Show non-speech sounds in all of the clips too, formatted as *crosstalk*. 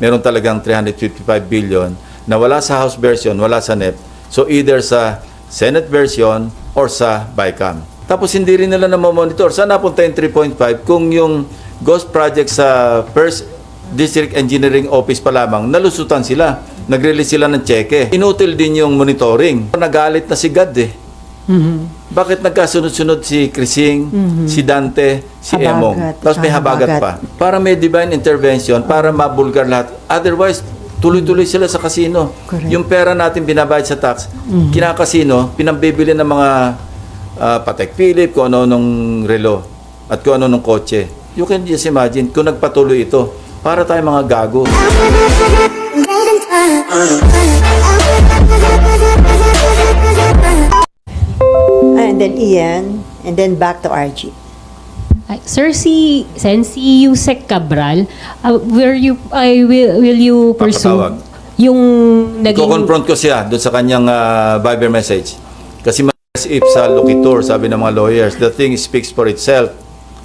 meron talagang 355 billion na wala sa House version, wala sa NEP. So either sa Senate version or sa BICAM. Tapos hindi rin nila na-monitor. Saan napunta yung 3.5 kung yung ghost project sa First District Engineering Office pa lamang, nalusutan sila. Nag-release sila ng cheque. Inutil din yung monitoring. Nagalit na si God eh. Mhm. Bakit nagkasunod-sunod si Krising, si Dante, si Habagat, Emong? Tapos may habagat habagat. pa. Para may divine intervention, para mabulgar lahat. Otherwise, tuloy-tuloy sila sa kasino. Correct. Yung pera natin binabayad sa tax, kinakasino, pinambibili ng mga ah, Patek Philip, kung ano nung relo, at kung ano nung kotse. You can just imagine kung nagpatuloy ito, para tayo mga gago. And then Ian, and then back to RG. Ay, Sir, si Sensi Yusek Cabral, uh, will you, I will, will you pursue Papatawag. yung naging... Ko-confront ko siya doon sa kanyang ah, Viber message. Kasi mas if sa locator, sabi ng mga lawyers, the thing speaks for itself.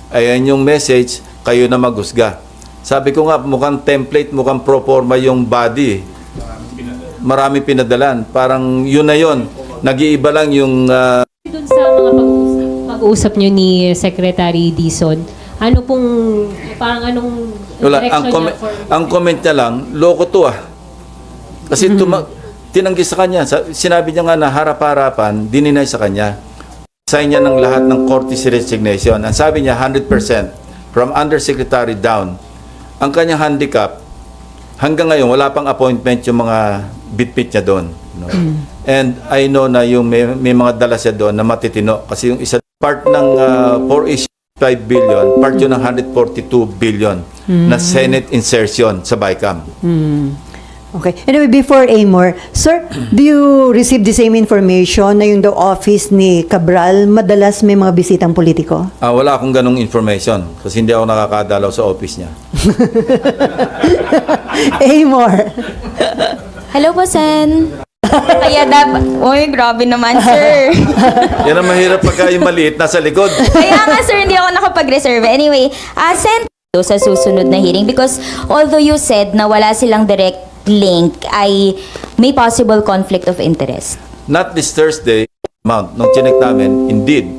Ayan yung message, kayo na maghusga. Sabi ko nga, mukhang template, mukhang pro forma yung body. Marami pinadalan. Parang yun na yun. Nag-iiba lang yung ah, pag-uusap, nyo ni Secretary Dizon, ano pong, parang anong Wala, direction ang, com- niya for... ang comment niya lang, loko to ah. Kasi tuma- tinanggi sa kanya. Sa- sinabi niya nga na harap-harapan, dininay sa kanya. Sign niya ng lahat ng courtesy resignation. Ang sabi niya, 100% from undersecretary down. Ang kanyang handicap, hanggang ngayon, wala pang appointment yung mga bitbit niya doon. no? And I know na yung may, may mga dala siya doon na matitino. Kasi yung isa, part ng uh, 4 5 billion, part yun ng 142 billion na Senate insertion sa BICAM. Okay. Anyway, before Amor, sir, do you receive the same information na yung the office ni Cabral madalas may mga bisitang politiko? Ah, wala akong ganong information kasi hindi ako nakakadalaw sa office niya. *laughs* Amor. Hello po, Sen. *laughs* Kaya dab... Uy, grabe naman, sir. *laughs* Yan ang mahirap pagka yung maliit nasa likod. Kaya nga, sir, hindi ako nakapag-reserve. Anyway, uh, Sen, sa susunod na hearing because although you said na wala silang direct link, ay may possible conflict of interest. Not this Thursday, amount, nung chinek namin, indeed,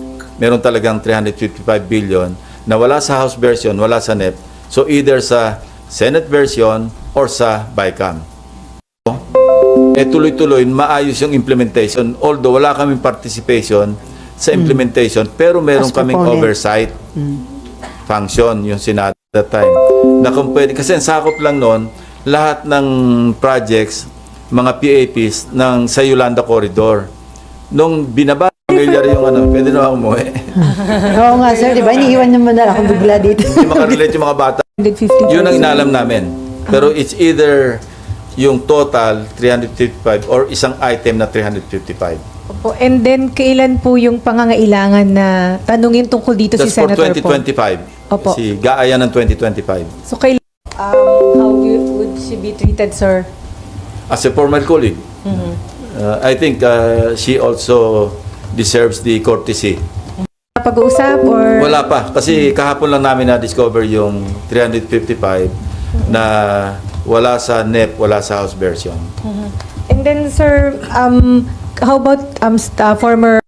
meron talagang 355 billion na wala sa House version, wala sa NEP. So either sa Senate version or sa BICAM. Eh tuloy-tuloy, maayos yung implementation. Although wala kaming participation sa implementation, pero meron As kaming proponent. oversight function yung Senado at that time. Na kung pwede, kasi ang sakop lang noon, lahat ng projects, mga PAPs ng sa Yolanda Corridor. Nung binaba, *laughs* familiar yung ano, pwede na ako umuwi. *laughs* Oo nga, sir. Di ba? Iniiwan naman na ako bigla dito. Hindi makarelate yung mga bata. *laughs* Yun ang inalam namin. Pero it's either yung total 355 or isang item na 355. Opo. And then, kailan po yung pangangailangan na tanungin tungkol dito That's si for Senator po? 2025. Opo. Si Gaaya ng 2025. So, kailan, um, how you- would she be treated, sir? As a former colleague, Mm-hmm. uh, I think uh, she also deserves the courtesy. Pag-uusap or... Wala pa. Kasi kahapon lang namin na-discover yung 355 na wala sa NEP, wala sa House version. And then, sir, um, how about um, st- uh, former...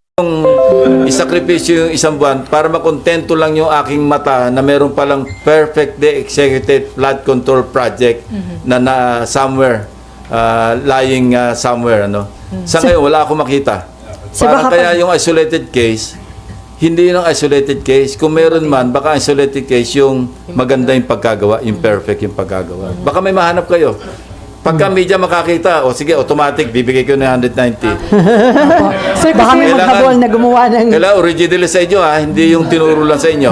Isakripisyo yung isang buwan para makontento lang yung aking mata na meron palang perfect day executive flood control project na na somewhere uh, lying uh, somewhere ano. Sa ngayon wala akong makita. Sa Parang baka kaya yung isolated case hindi yun ang isolated case. Kung meron man, baka isolated case yung maganda yung pagkagawa, yung perfect yung pagkagawa. Baka may mahanap kayo. Pagka media makakita, o sige, automatic, bibigay ko na 190. *laughs* Sir, Baka kasi... may Kailangan- maghabol na gumawa ng... Kailangan originally sa inyo ha, hindi yung tinuro lang sa inyo.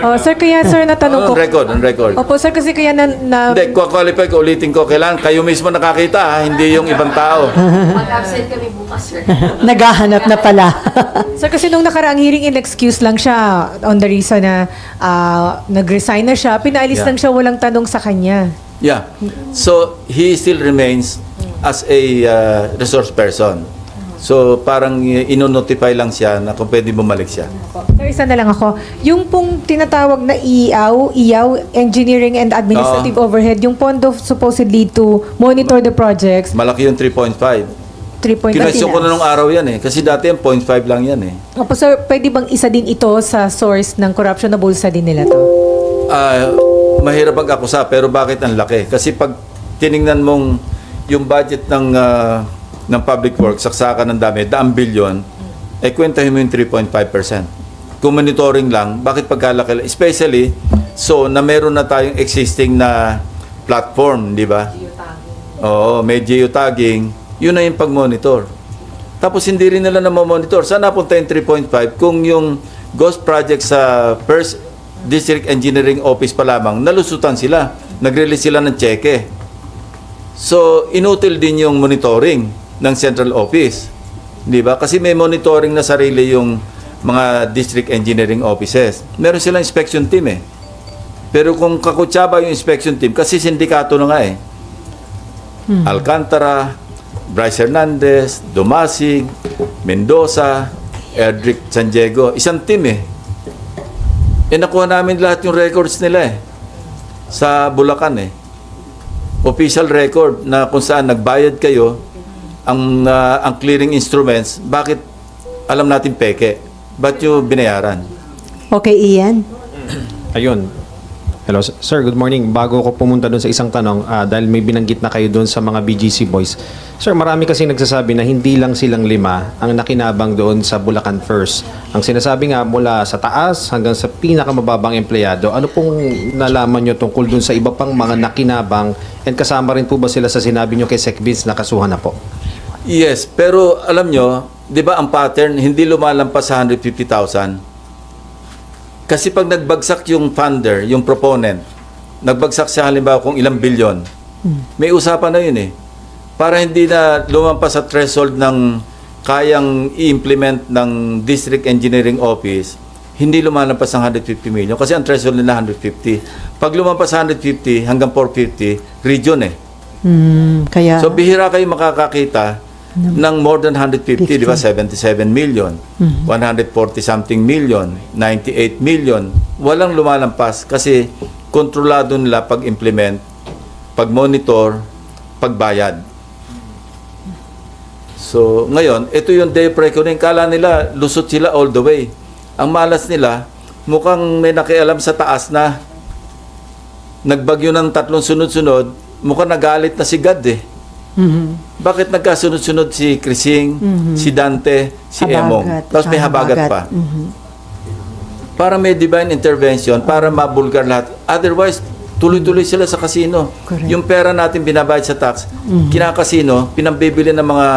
Oh, sir, kaya, sir, natanong On ko... record, on record. Opo, sir, kasi kaya na... na Hindi, kwa-qualify ko, ulitin ko, kailangan kayo mismo nakakita ha, hindi yung ibang tao. *laughs* Naghahanap na pala. *laughs* Sir, kasi nung nakaraang hearing, in-excuse lang siya on the reason na ah, nag-resign na siya. Pinaalis Yeah. lang siya, walang tanong sa kanya. Yeah. So, he still remains as a uh, resource person. So parang ino-notify lang siya na kung pwede bumalik siya. Sir, isa na lang ako. Yung pong tinatawag na IAW, IAW, Engineering and Administrative Overhead, yung pondo supposedly to monitor the projects, Malaki yung 3.5. 3.5. Kinwestiyon ko na nung araw yan eh. Kasi dati yung 0.5 lang yan eh. Opo, sir, pwede bang isa din ito sa source ng corruption na bulsa din nila to? Ah, mahirap ang akusa pero bakit ang laki? Kasi pag tiningnan mong yung budget ng ah, ng public works, saksakan ng dami, daang bilyon, eh kwentahin mo yung 3.5%. Kung monitoring lang, bakit pagkalaki? Especially, so na meron na tayong existing na platform, di ba? Oo, may geotagging. Yun na yung pag-monitor. Tapos hindi rin nila na monitor Saan napunta yung 3.5 kung yung ghost project sa First District Engineering Office pa lamang, nalusutan sila. Nag-release sila ng cheque. So, inutil din yung monitoring ng central office. Di ba? Kasi may monitoring na sarili yung mga district engineering offices. Meron silang inspection team eh. Pero kung kakutsaba yung inspection team, kasi sindikato na nga eh. Alcantara, Bryce Hernandez, Dumasig, Mendoza, Edric San Diego. Isang team eh. Eh nakuha namin lahat yung records nila eh. Sa Bulacan eh. Official record na kung saan nagbayad kayo ang ah, ang clearing instruments, bakit alam natin peke? Ba't yung binayaran? Okay, Ian? Ayun. Hello, sir. Good morning. Bago ko pumunta doon sa isang tanong, ah, dahil may binanggit na kayo doon sa mga BGC boys. Sir, marami kasi nagsasabi na hindi lang silang lima ang nakinabang doon sa Bulacan First. Ang sinasabi nga mula sa taas hanggang sa pinakamababang empleyado, ano pong nalaman nyo tungkol doon sa iba pang mga nakinabang and kasama rin po ba sila sa sinabi nyo kay Sec Vince na kasuhan na po? Yes, pero alam nyo, di ba ang pattern, hindi lumalampas sa 150,000? Kasi pag nagbagsak yung funder, yung proponent, nagbagsak siya halimbawa kung ilang bilyon, may usapan na yun eh. Para hindi na lumampas sa threshold ng kayang i-implement ng District Engineering Office, hindi lumalampas ng 150 million. Kasi ang threshold nila 150. Pag lumampas sa 150 hanggang 450, region eh. Hmm, kaya... So bihira kayo makakakita ng more than 150, di ba? 77 million, 140 something million, 98 million. Walang lumalampas kasi kontrolado nila pag-implement, pag-monitor, pagbayad. So, ngayon, ito yung day reckoning. Kala nila, lusot sila all the way. Ang malas nila, mukhang may nakialam sa taas na nagbagyo ng tatlong sunod-sunod, mukhang nagalit na si God eh. Mhm. Bakit nagkasunod-sunod si Krising, si Dante, si Emong? Habagat, Tapos may tsaka habagat pa. Mhm. Para may divine intervention, para mabulgar lahat. Otherwise, tuloy-tuloy sila sa kasino. Correct. Yung pera natin binabayad sa tax, kinakasino, pinambibili ng mga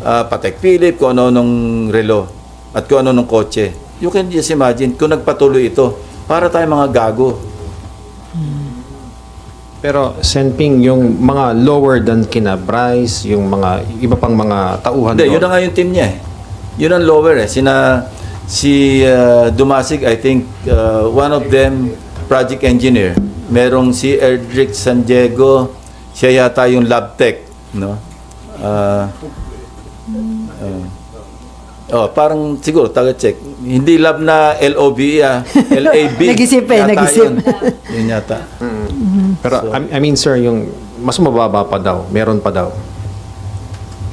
uh, Patek Philip, kung ano nung relo, at kung ano nung kotse. You can just imagine, kung nagpatuloy ito, para tayo mga gago. Pero Senping, yung mga lower than kina Bryce, yung mga iba pang mga tauhan Hindi, doon. yun na nga yung team niya eh. Yun ang lower eh. Sina, si uh, Dumasig, I think, uh, one of them, project engineer. Merong si Erdrick San Diego, siya yata yung lab tech, no? Uh, uh, oh, parang siguro, taga-check. Hindi lab na LOB, ah, *laughs* LAB. Nag-isip eh, nag-isip. Yun, yun yata. Pero I, I mean sir, yung mas mababa pa daw, meron pa daw.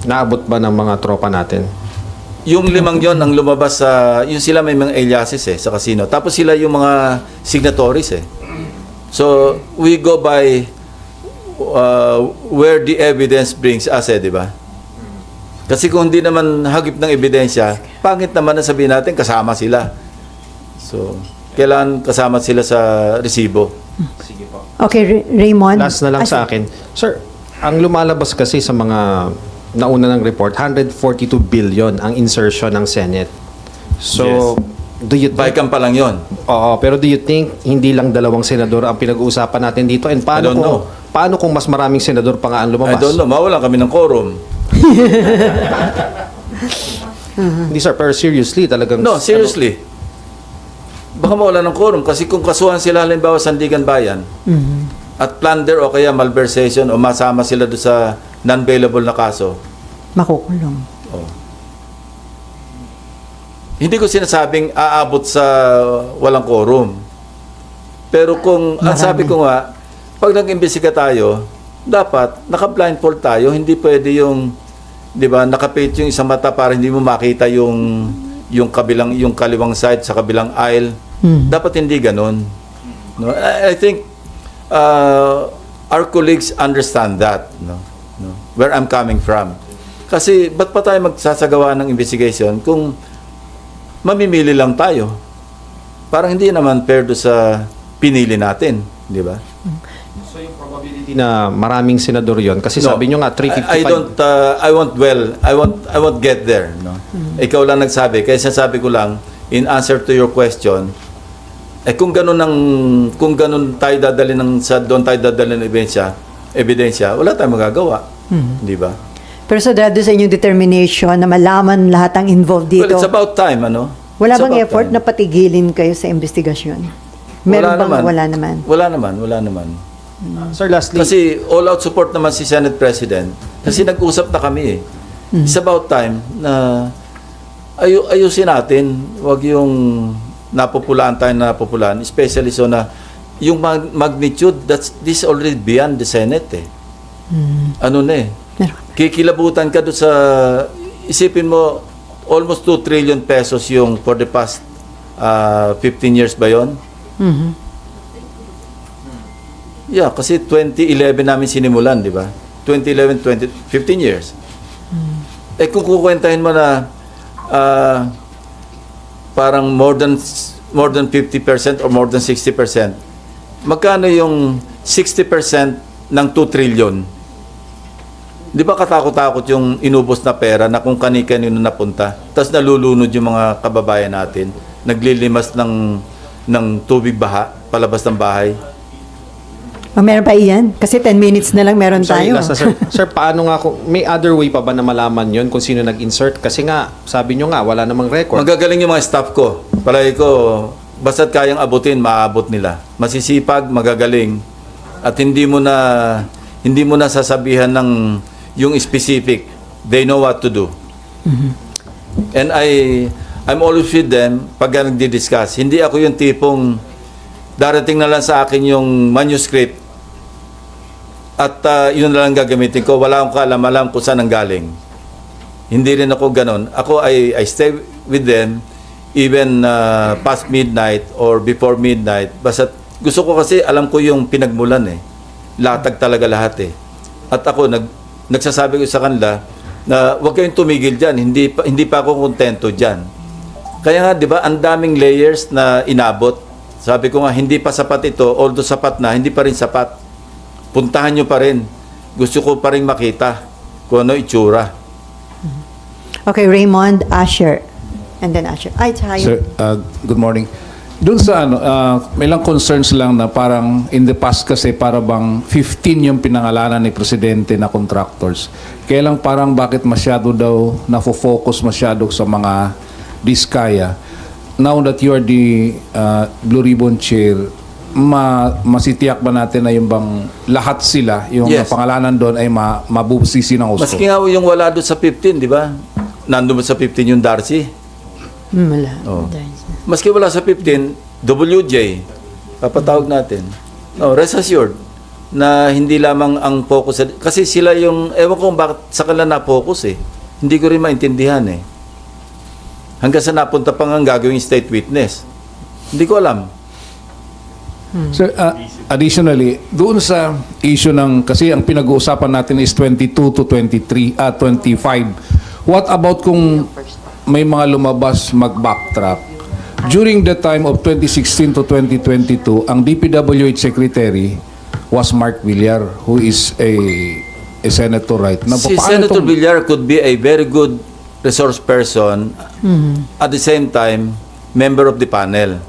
Naabot ba ng mga tropa natin? Yung limang yon ang lumabas sa, yung sila may mga aliases eh, sa casino. Tapos sila yung mga signatories eh. So, we go by uh, where the evidence brings us eh, di ba? Kasi kung hindi naman hagip ng ebidensya, pangit naman na sabihin natin kasama sila. So, kailangan kasama sila sa resibo. Okay, Ray- Raymond? Last na lang Ah, sa akin. Sir, ang lumalabas kasi sa mga nauna ng report, 142 billion ang insertion ng Senate. So, do you think... Baikang pa lang yon. Oo, pero do you think hindi lang dalawang senador ang pinag-uusapan natin dito? And I paano don't kung, know. paano kung mas maraming senador pa nga ang I lumabas? don't know, mawalan kami ng quorum. *laughs* Hindi sir, pero seriously, talagang... No, seriously. Baka mawala ng quorum kasi kung kasuhan sila halimbawa sa Sandigan Bayan at plunder o kaya malversation o masama sila doon sa non-bailable na kaso, Makukulong. oh, hindi ko sinasabing aabot sa walang quorum. Pero kung, ang sabi ko nga, pag nag-imbestiga tayo, dapat naka-blindfold tayo, hindi pwede yung, di ba, nakapit yung isang mata para hindi mo makita yung, yung kabilang, yung kaliwang side sa kabilang aisle. Dapat hindi ganun. No? I, I think, uh, our colleagues understand that, no? No? Where I'm coming from. Kasi, ba't pa tayo magsasagawa ng investigation kung mamimili lang tayo? Parang hindi naman fair do sa pinili natin, di ba? So yung probability na maraming senador yon kasi No, sabi nyo nga 355. I, I don't uh, I won't well I won't I won't get there no. Ikaw lang nagsabi kaya sinasabi ko lang in answer to your question eh kung ganun ng kung ganun tayo dadali ng sa doon tayo dadali ng ebidensya ebidensya wala tayong magagawa di ba Pero sa dado sa inyong determination na malaman lahat ang involved well dito, it's about time ano wala It's bang effort time. na patigilin kayo sa investigasyon? Meron bang wala naman? wala naman wala naman Sir, lastly, Kasi all out support naman si Senate President. Kasi nag-usap na kami eh. It's about time na ayu ayusin natin. Huwag yung napopulaan tayo na napopulaan. Especially so na yung mag- magnitude, that's, this is already beyond the Senate eh. Ano na eh. Kikilabutan ka doon sa, isipin mo, almost 2 trillion pesos yung for the past ah, 15 years ba yon? Mhm. Yeah, kasi 2011 namin sinimulan, di ba? 2011, 20, 15 years. Eh kung kukwentahin mo na ah, parang more than more than 50% or more than 60%, magkano yung 60% ng 2 trillion? Di ba katakot-takot yung inubos na pera na kung kani-kanino napunta, tapos nalulunod yung mga kababayan natin, naglilimas ng ng tubig baha palabas ng bahay. Oh, meron pa iyan? Kasi 10 minutes na lang meron sorry, tayo. last na, sir. *laughs* sir, paano nga kung, may other way pa ba na malaman yon kung sino nag-insert? Kasi nga, sabi nyo nga, wala namang record. Magagaling yung mga staff ko. Palagi ko, basta't kayang abutin, maabot nila. Masisipag, magagaling. At hindi mo na hindi mo na sasabihan ng yung specific. They know what to do. And I I'm always with them pag nagdi-discuss. Hindi ako yung tipong darating na lang sa akin yung manuscript at ah, yun lang gagamitin ko. Wala akong kaalam-alam kung saan ang galing. Hindi rin ako ganon. Ako ay I stay with them even uh, past midnight or before midnight. Basta gusto ko kasi alam ko yung pinagmulan eh. Latag talaga lahat eh. At ako nag nagsasabi ko sa kanila na huwag kayong tumigil diyan. Hindi pa, hindi pa ako kontento diyan. Kaya nga 'di ba ang daming layers na inabot. Sabi ko nga hindi pa sapat ito, although sapat na, hindi pa rin sapat. Puntahan nyo pa rin. Gusto ko pa rin makita kung ano itsura. Okay, Raymond Asher. And then Asher. Ay, tayo. Sir, uh, good morning. Doon sa ano, uh, may lang concerns lang na parang in the past kasi para bang 15 yung pinangalanan ni Presidente na contractors. Kaya lang parang bakit masyado daw nafo-focus masyado sa mga diskaya. Now that you are the uh, Blue Ribbon Chair, ma masitiyak ba natin na yung bang lahat sila, yung Yes. pangalanan doon ay ma mabubusisi ng gusto? Maski nga yung wala doon sa 15, di ba? Nandun ba sa 15 yung Darcy? Hmm, wala. Oh. Maski wala sa 15, WJ, papatawag natin. No, rest assured na hindi lamang ang focus. sa- Kasi sila yung, ewan ko kung bakit sa kanila na-focus eh. Hindi ko rin maintindihan eh. Hanggang sa napunta pa nga ang gagawing state witness. Hindi ko alam. Sir, uh, additionally, doon sa issue ng, kasi ang pinag-uusapan natin is 22 to 23, ah 25. What about kung may mga lumabas mag-backtrack? During the time of 2016 to 2022, ang DPWH Secretary was Mark Villar, who is a, a senator, right? Na, Si paano Senator tong- Villar could be a very good resource person at the same time member of the panel.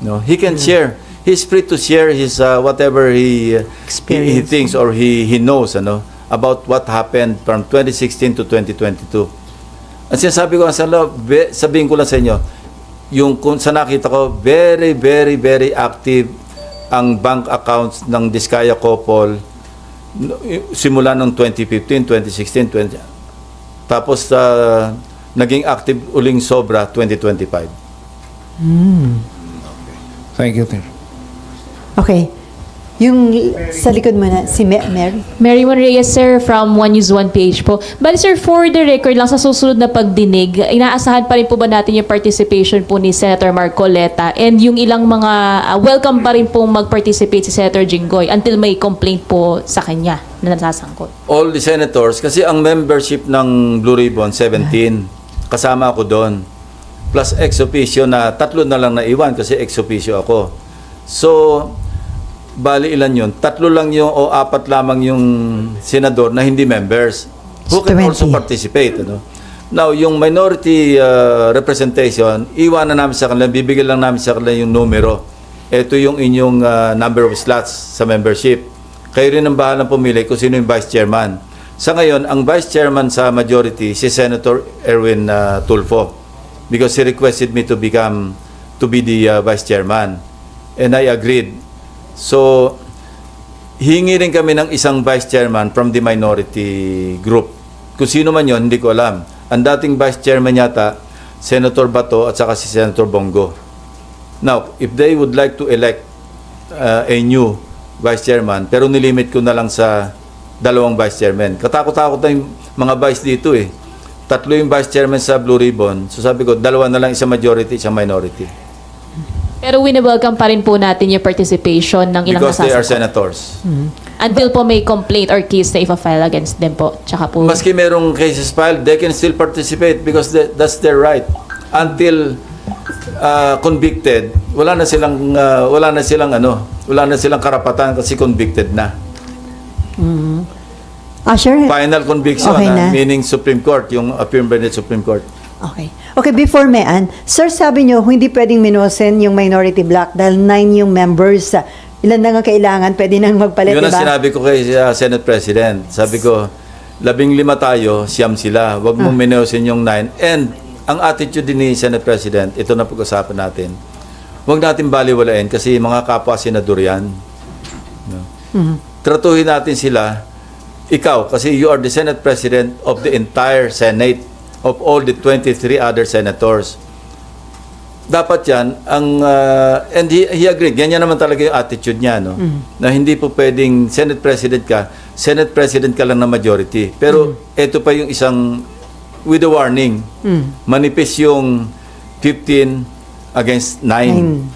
No, he can share. He's free to share his uh, whatever he, uh, he he Experience. thinks or he he knows ano about what happened from 2016 to 2022. At sinasabi ko sa be, sabihin ko lang sa inyo, yung kung sa nakita ko, very, very, very active ang bank accounts ng Diskaya y- simula ng 2015, 2016, 20, tapos uh, naging active uling sobra 2025. Thank you, Tim. Okay. Yung sa likod mo na, si Ma- Mary. Mary Mon Reyes, sir, from One News One PH po. Bali, sir, for the record lang, sa susunod na pagdinig, inaasahan pa rin po ba natin yung participation po ni Senator Marcoleta and yung ilang mga, ah, welcome pa rin pong mag-participate si Senator Jinggoy until may complaint po sa kanya na nasasangkot. All the senators, kasi ang membership ng Blue Ribbon, 17. Kasama ako doon. Plus ex officio na tatlo na lang naiwan kasi ex officio ako. So, bali ilan yun? Tatlo lang yung o apat lamang yung senador na hindi members. Who can 20. also participate. Ano? Now, yung minority uh, representation, iwanan namin sa kanila, bibigyan lang namin sa kanila yung numero. Ito yung inyong uh, number of slots sa membership. Kayo rin ang bahalang pumili kung sino yung vice chairman. Sa ngayon, ang vice chairman sa majority, si Senator Erwin uh, Tulfo. Because he requested me to become, to be the uh, vice chairman. And I agreed. So, hingi rin kami ng isang vice chairman from the minority group. Kung sino man yon hindi ko alam. Ang dating vice chairman yata, Senator Bato at saka si Senator Bongo. Now, if they would like to elect uh, a new vice chairman, pero nilimit ko na lang sa dalawang vice chairman. Katakot-takot na yung mga vice dito eh. Tatlo yung vice chairman sa Blue Ribbon. So sabi ko, dalawa na lang, isang majority, isang minority. Pero wini-welcome pa rin po natin yung participation ng ilang Because they are nasasangkot. senators. Until po may complaint or case na ipa-file against them po. Tsaka po. Maski merong cases filed, they can still participate because that- that's their right. Until uh, convicted, wala na silang uh, wala na silang ano, wala na silang karapatan kasi convicted na. Ah, sure. Final conviction, Okay ah, na. meaning Supreme Court, yung affirmed by the Supreme Court. Okay. Okay, before may an, sir, sabi nyo, hindi pwedeng minosen yung minority block dahil nine yung members. ah, Ilan na nga kailangan, pwede nang magpalit, Yun ang diba? sinabi ko kay uh, Senate President. Sabi ko, labing lima tayo, siyam sila. Huwag mong minusin yung nine. And ang attitude din ni Senate President, ito na pag-usapan natin. Huwag natin baliwalain kasi mga kapwa senador yan. No? Tratuhin natin sila, ikaw, kasi you are the Senate President of the entire Senate, of all the 23 other senators. Dapat yan ang uh, and he, he agreed ganyan naman talaga yung attitude niya no? Na hindi po pwedeng Senate President ka Senate President ka lang na majority. Pero ito pa yung isang with a warning manipis yung 15 against 9 Nine.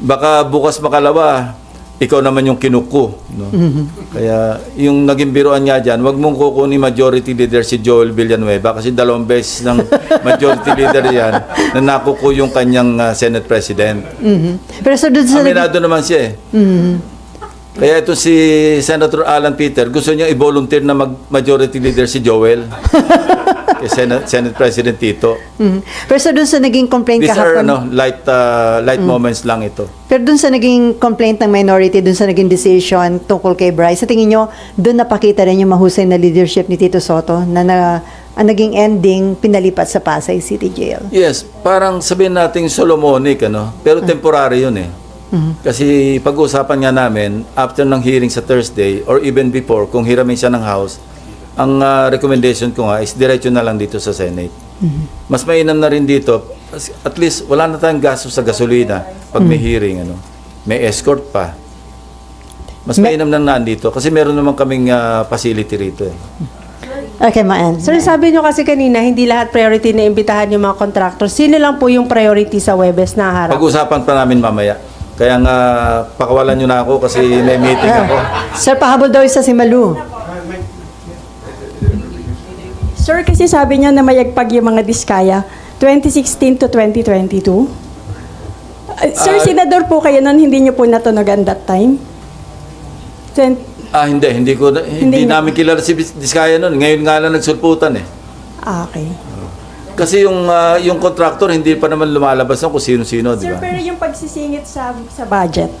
baka bukas makalawa ikaw naman yung kinuko no kaya yung naging biruan nga diyan wag mong kukunin majority leader si Joel Villanueva kasi dalawang beses ng *laughs* majority leader yan na nakuko yung kanyang uh, Senate President Mhm. Pero sir, doon sa... Aminado naman siya eh. Kaya ito si Senator Alan Peter, gusto niya i-volunteer na mag-majority leader si Joel. *laughs* kay Senate, Senate President Tito. Mhm. Pero sir, doon sa naging complaint These are kahapon... ano, light, uh, light moments lang ito. Pero doon sa naging complaint ng minority, doon sa naging decision tungkol kay Bryce, sa tingin nyo, doon napakita rin yung mahusay na leadership ni Tito Soto na, na ang naging ending pinalipat sa Pasay City Jail. Yes, parang sabihin nating Solomonic, ano? Pero temporary yun eh. Kasi pag-usapan nga namin, after ng hearing sa Thursday, or even before, kung hiramin siya ng House, ang ah, recommendation ko nga is diretso na lang dito sa Senate. Mas mainam na rin dito, at least wala na tayong gasto sa gasolina pag may hearing, ano? May escort pa. Mas mainam na nandito kasi meron naman kaming ah, facility rito eh. Okay, Maan. Sir, sabi nyo kasi kanina, hindi lahat priority na imbitahan yung mga contractors. Sino lang po yung priority sa Webes na harap? Pag-usapan pa namin mamaya. Kaya nga, pakawalan nyo na ako kasi may meeting ako. *laughs* Sir, pahabol daw isa si Malu. Sir, kasi sabi niya na mayagpag yung mga diskaya 2016 to 2022. Uh, sir, Ah. senador po kayo nun, hindi niyo po natunogan that time? Sen- Ah, hindi. Hindi, ko, hindi, Hindi namin kilala si Diskaya noon. Ngayon nga lang nagsulputan eh. ah, okay. Kasi yung ah, yung contractor hindi pa naman lumalabas kung sino-sino, di Sir, ba? pero yung pagsisingit sa sa budget,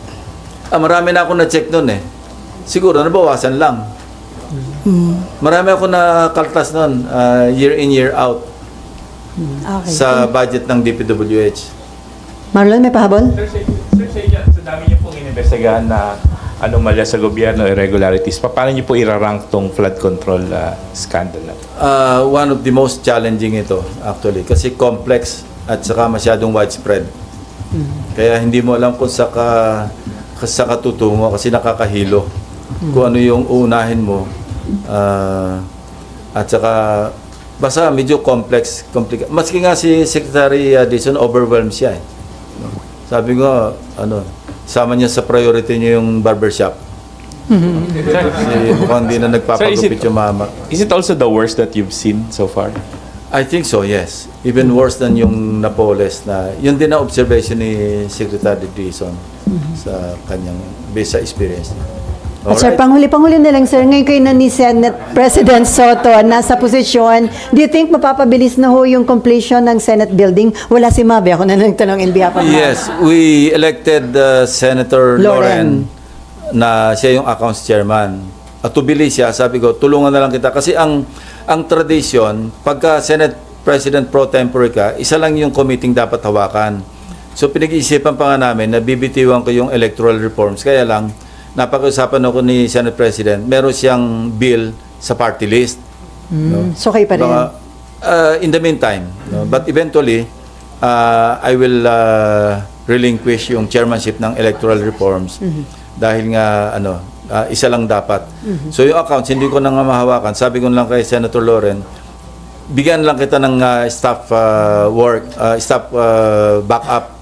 Ah, marami na ako na-check noon eh. Siguro nabawasan lang. Marami ako na kaltas noon, ah, year in, year out okay. sa budget ng DPWH. Marlon, may pahabol? Sir, sa, sir, sa, inyo, sa dami niyo pong inimbestigahan na anomalya sa gobyerno, irregularities, pa- paano niyo po irarank tong flood control ah, scandal na to? Uh, one of the most challenging ito actually kasi complex at saka masyadong widespread. Kaya hindi mo alam kung sa ka, sa katutungo kasi nakakahilo. Kung ano yung uunahin mo. Ah, at saka basta medyo complex, complicated. Maski nga si Secretary uh, Dizon overwhelmed siya eh. Sabi ko, ano, sama niya sa priority niya yung barbershop. Kasi mukhang hindi na nagpapagupit yung mama. Is it also the worst that you've seen so far? I think so, yes. Even worse than yung Napoles na, yun din ang observation ni Secretary Dizon sa kanyang, based sa experience niya. At sir, panghuli-panghuli na lang sir, ngayon kayo na ni Senate President Soto nasa posisyon, do you think mapapabilis na ho yung completion ng Senate building? Wala si Mabe, ako na nagtanong in behalf of Mabe. Yes, we elected uh, Senator Loren. Loren na siya yung accounts chairman. At tubili siya, sabi ko, tulungan na lang kita. Kasi ang ang tradition, pagka Senate President pro tempore ka, isa lang yung committing dapat hawakan. So pinag-iisipan pa nga namin na bibitiwan ko yung electoral reforms. Kaya lang, napag-usapan ako ni Senate President, meron siyang bill sa party list. no? So kayo pa rin. Baka, uh, in the meantime, no, but eventually, uh, I will uh, relinquish yung chairmanship ng electoral reforms dahil nga ano, uh, isa lang dapat. So yung accounts hindi ko na nga mahawakan. Sabi ko lang kay Senator Loren, bigyan lang kita ng uh, staff uh, work, uh, staff uh, backup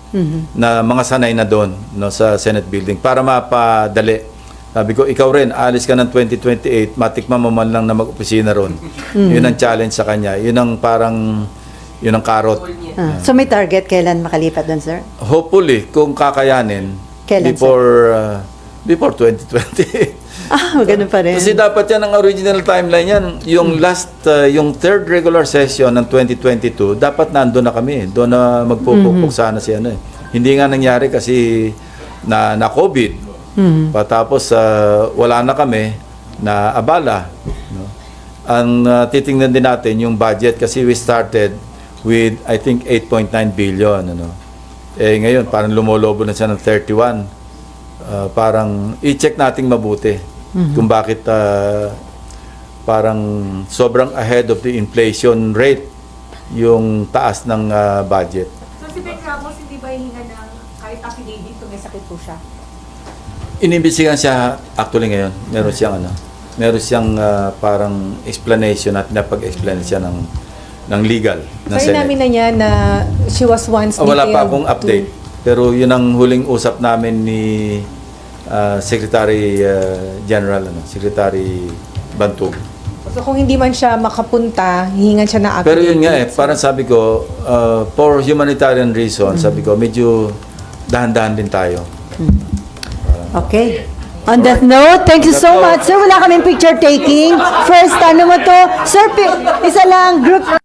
na mga sanay na doon no, sa Senate building para mapadali. Sabi ko, ikaw rin, alis ka ng 2028, matikman mo man lang na mag-opisina ron. Yun ang challenge sa kanya. Yun ang parang, yun ang karot. Ah, so may target kailan makalipat doon sir? Hopefully, kung kakayanin, Kailan, before, uh, before 2028. Ah, ganun pa rin. Kasi dapat yan ang original timeline yan. Yung last, uh, yung third regular session ng 2022, dapat nando na kami. Doon na magpupukpok sana si ano eh. Hindi nga nangyari kasi na, na COVID. Patapos uh, wala na kami na abala. No? Ang uh, titingnan din natin yung budget kasi we started with I think 8.9 billion ano. Eh ngayon parang lumolobo na siya ng 31. Uh, parang i-check nating mabuti kung bakit uh, parang sobrang ahead of the inflation rate yung taas ng uh, budget. So si Ben Ramos, hindi ba hihinga ng kahit affidavit kung may sakit po siya? Inimbestigahan siya actually ngayon. Meron siyang ano, meron siyang uh, parang explanation at napag-explain siya ng ng legal ng Sorry Senate. namin na niya na she was once Ah, wala pa akong to- update. Pero yun ang huling usap namin ni uh, Secretary uh, General ano, Secretary Bantog. So kung hindi man siya makapunta, hihingan siya na affidavit. Pero yun nga eh, parang sabi ko, uh, for humanitarian reason, sabi ko, medyo dahan-dahan din tayo. Okay. On that note, thank you so much. Sir, wala kaming picture taking. First, ano mo to? Sir, isa lang, group